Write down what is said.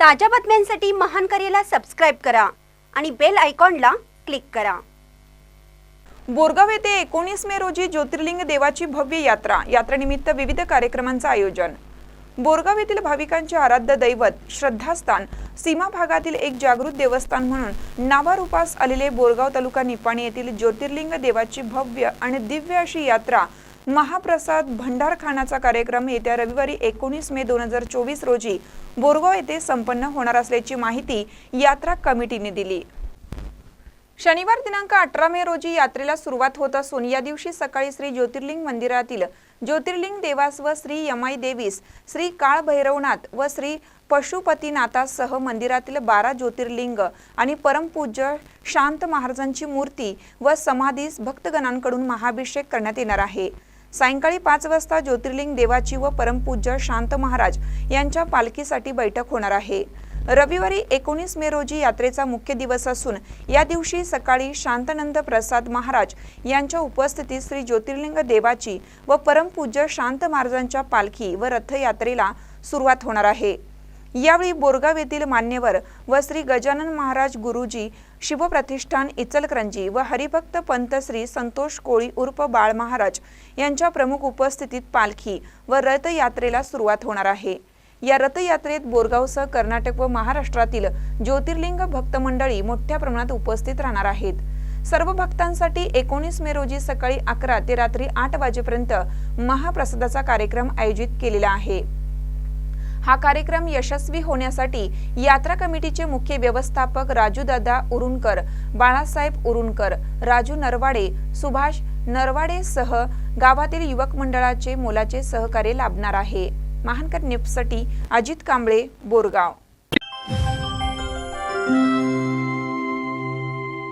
ताज्या बातम्यांसाठी महान करेला सबस्क्राईब करा आणि बेल आयकॉनला क्लिक करा. बोरगाव येथे एकोणीस मे रोजी ज्योतिर्लिंग देवाची भव्य यात्रा यात्रेनिमित्त विविध कार्यक्रमांचं आयोजन. बोरगाव येथील भाविकांचे आराध्य दैवत श्रद्धास्थान सीमा भागातील एक जागृत देवस्थान म्हणून नावारूपास आलेले बोरगाव तालुका निपाणी येथील ज्योतिर्लिंग देवाची भव्य आणि दिव्य अशी यात्रा महाप्रसाद भंडारखानाचा कार्यक्रम येत्या रविवारी एकोणीस मे दोन हजार चोवीस रोजी बोरगाव येथे संपन्न होणार असल्याची माहिती यात्रा कमिटीने दिली. शनिवार दिनांक अठरा मे रोजी यात्रेला सुरुवात होत असून या दिवशी सकाळी श्री ज्योतिर्लिंग मंदिरातील ज्योतिर्लिंग देवास व श्री यमाई देवीस श्री काळ भैरवनाथ व श्री पशुपतीनाथासह मंदिरातील बारा ज्योतिर्लिंग आणि परमपूज्य शांत महाराजांची मूर्ती व समाधीस भक्तगणांकडून महाभिषेक करण्यात येणार आहे. सायंकाळी पाच वाजता ज्योतिर्लिंग देवाची व परमपूज्य शांत महाराज यांच्या पालखीसाठी बैठक होणार आहे. रविवारी एकोणीस मे रोजी यात्रेचा मुख्य दिवस असून या दिवशी सकाळी शांतानंद प्रसाद महाराज यांच्या उपस्थितीत श्री ज्योतिर्लिंग देवाची व परमपूज्य शांत महाराजांच्या पालखी व रथयात्रेला सुरुवात होणार आहे. यावेळी बोरगाव येथील मान्यवर व श्री गजानन महाराज गुरुजी शिवप्रतिष्ठान इचलकरंजी व हरिभक्त पंत श्री संतोष कोळी उर्फ बाळ महाराज यांच्या प्रमुख उपस्थितीत पालखी व रथयात्रेला सुरुवात होणार आहे. या रथयात्रेत बोरगावसह कर्नाटक व महाराष्ट्रातील ज्योतिर्लिंग भक्त मंडळी मोठ्या प्रमाणात उपस्थित राहणार आहेत. सर्व भक्तांसाठी एकोणीस मे रोजी सकाळी अकरा ते रात्री आठ वाजेपर्यंत महाप्रसादाचा कार्यक्रम आयोजित केलेला आहे. हा कार्यक्रम यशस्वी होण्यासाठी यात्रा कमिटीचे मुख्य व्यवस्थापक राजूदादा उरुणकर बाळासाहेब उरुणकर राजू नरवाडे सुभाष नरवाडेसह गावातील युवक मंडळाचे मोलाचे सहकार्य लाभणार आहे. महानकर नेपसाठी अजित कांबळे बोरगाव.